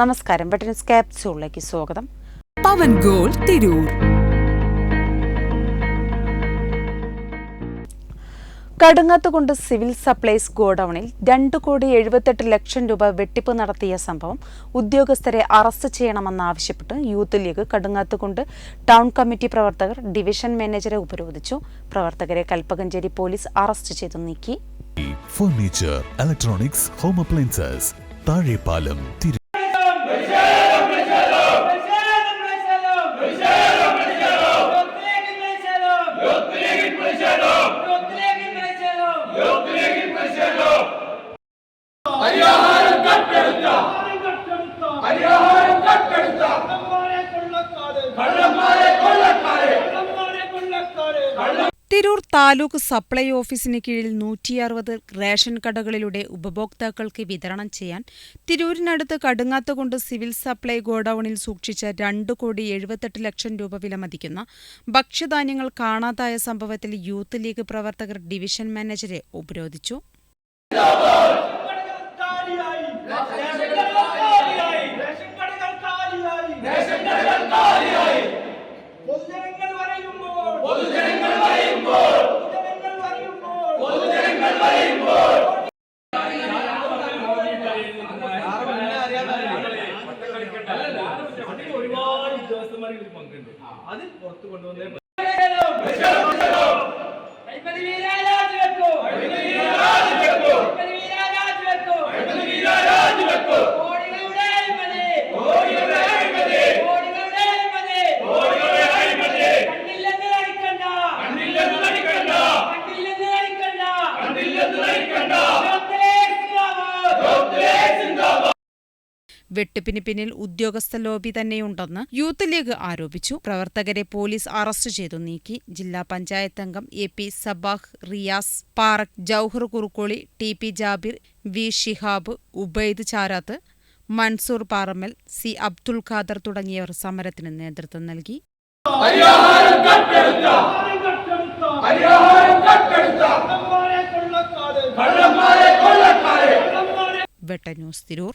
നമസ്കാരം. വെട്ടൻസ് ക്യാപ്സ്യൂളിലേക്ക് സ്വാഗതം. പവൻ ഗോൾ തിരൂർ. കടുങ്ങാത്തുകൊണ്ട് സിവിൽ സപ്ലൈസ് ഗോഡൌണിൽ രണ്ട് കോടി എഴുപത്തെട്ട് ലക്ഷം രൂപ വെട്ടിപ്പ് നടത്തിയ സംഭവം ഉദ്യോഗസ്ഥരെ അറസ്റ്റ് ചെയ്യണമെന്നാവശ്യപ്പെട്ട് യൂത്ത് ലീഗ് കടുങ്ങാത്തുകൊണ്ട് ടൗൺ കമ്മിറ്റി പ്രവർത്തകർ ഡിവിഷൻ മാനേജരെ ഉപരോധിച്ചു. പ്രവർത്തകരെ കൽപ്പകഞ്ചേരി പോലീസ് അറസ്റ്റ് ചെയ്തു നീക്കി. Furniture electronics home appliances Thazhepalam കട്ടെടുത്ത Tirur taluk supply ഓഫീസിന് കീഴിൽ നൂറ്റി അറുപത് റേഷൻ കടകളിലൂടെ ഉപഭോക്താക്കൾക്ക് വിതരണം ചെയ്യാൻ തിരൂരിനടുത്ത് കടുങ്ങാത്തുകൊണ്ട് സിവിൽ സപ്ലൈ ഗോഡൌണിൽ സൂക്ഷിച്ച രണ്ട് കോടി എഴുപത്തെട്ട് ലക്ഷം രൂപ വിലമതിക്കുന്ന ഭക്ഷ്യധാന്യങ്ങൾ കാണാതായ സംഭവത്തിൽ യൂത്ത് ലീഗ് പ്രവർത്തകർ ഡിവിഷൻ മാനേജരെ ഉപരോധിച്ചു. ഒരുപാട് ഉദ്യോഗസ്ഥന്മാർ ഇതിൽ പങ്കുണ്ട് അത് പുറത്തു കൊണ്ടുവന്നേ വെട്ടിപ്പിന് പിന്നിൽ ഉദ്യോഗസ്ഥ ലോബി തന്നെയുണ്ടെന്ന് യൂത്ത് ലീഗ് ആരോപിച്ചു. പ്രവർത്തകരെ പോലീസ് അറസ്റ്റ് ചെയ്തു നീക്കി. ജില്ലാ പഞ്ചായത്ത് അംഗം A P Sabah Riyas Parak Jouhar Kurukkoli T P Jabir V Shihab Ubaid Charath Mansoor Paramal C Abdul Khader തുടങ്ങിയവർ സമരത്തിന് നേതൃത്വം നൽകി. വെട്ട ന്യൂസ് തിരൂർ.